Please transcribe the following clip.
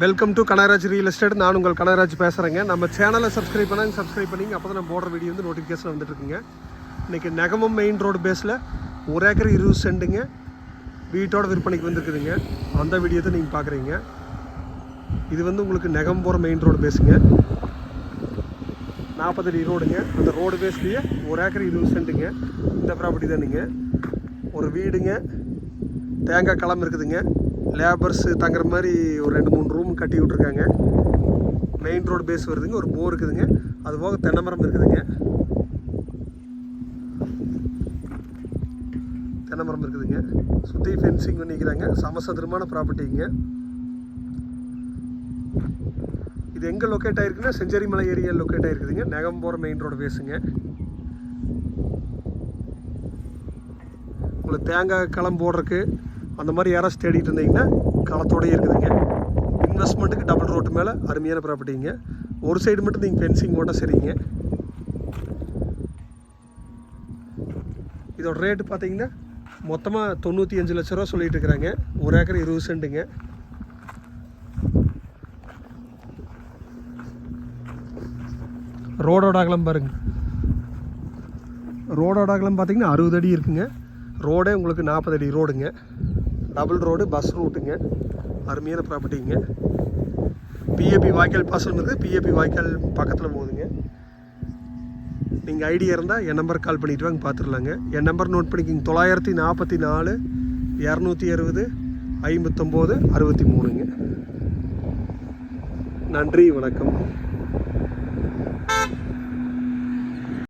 Welcome to Kanagaraj real estate நான் உங்கள் கனகராஜ் பேசுகிறேங்க நம்ம சேனலை சப்ஸ்கிரைப் பண்ணாங்க சப்ஸ்கிரைப் பண்ணிங்க. அப்போ தான் நம்ம போடுற வீடியோ வந்து நோட்டிஃபிகேஷன் வந்துட்டுருக்குங்க. இன்றைக்கி நெகமம் மெயின் ரோடு பேஸில் ஒரு ஏக்கர் இருபது சென்ட்டுங்க வீட்டோட விற்பனைக்கு வந்துருக்குதுங்க. அந்த வீடியோ தான் நீங்கள் பார்க்குறீங்க இது வந்து உங்களுக்கு நெகம் போகிற மெயின் ரோடு பேஸுங்க நாற்பது அடி ரோடுங்க அந்த ரோடு பேஸ்லேயே ஒரு ஏக்கர் இருபது சென்ட்டுங்க இந்த ப்ராப்பர்ட்டி தானுங்க. ஒரு வீடுங்க. தேங்காய் களம் இருக்குதுங்க. லேபர்ஸ் தங்குற மாதிரி ஒரு ரெண்டு மூணு ரூம் கட்டி விட்ருக்காங்க மெயின் ரோடு பேஸ் வருதுங்க ஒரு போர் இருக்குதுங்க. அது போக தென்னை மரம் இருக்குதுங்க. தென்னை மரம் இருக்குதுங்க சுற்றி ஃபென்சிங் பண்ணிக்கிறாங்க சமசதுரமான ப்ராப்பர்ட்டிங்க இது எங்கே லொக்கேட் ஆகிருக்குன்னா செஞ்சேரி மலை ஏரியா லொக்கேட் ஆயிருக்குதுங்க நெகம்போர மெயின் ரோடு பேஸுங்க உங்களுக்கு தேங்காய் களம் போடுறதுக்கு அந்த மாதிரி யாராச்சும் தேடிட்டு இருந்தீங்கன்னா களத்தோடயே இருக்குதுங்க. இன்வெஸ்ட்மெண்ட்டுக்கு டபுள் ரோட்டு மேலே அருமையான ப்ராப்பர்ட்டிங்க ஒரு சைடு மட்டும் நீங்கள் ஃபென்சிங் போட்டால் சரிங்க. இதோட ரேட்டு பார்த்தீங்கன்னா மொத்தமாக தொண்ணூற்றி அஞ்சு லட்ச ரூபா சொல்லிட்டு இருக்கிறாங்க ஒரு ஏக்கர் இருபது சென்ட்டுங்க. ரோடோட அகலம் பாருங்க. ரோடோட அகலம் பார்த்தீங்கன்னா அறுபது அடி இருக்குங்க. ரோடே உங்களுக்கு நாற்பது அடி ரோடுங்க. டபுள் ரோடு பஸ் ரூட்டுங்க. அருமையான ப்ராப்பர்ட்டிங்க பிஏபி வாய்க்கால் பாசனம் இருக்குது பிஏபி வாய்க்கால் பக்கத்தில் போகுதுங்க. நீங்கள் ஐடியா இருந்தால் என் நம்பர் கால் பண்ணிவிட்டு வாங்க பார்த்துடலாங்க என் நம்பர் நோட் பண்ணிக்கிங்க. தொள்ளாயிரத்தி நாற்பத்தி நாலு இரநூத்தி அறுபது ஐம்பத்தொம்போது அறுபத்தி மூணுங்க. நன்றி வணக்கம்.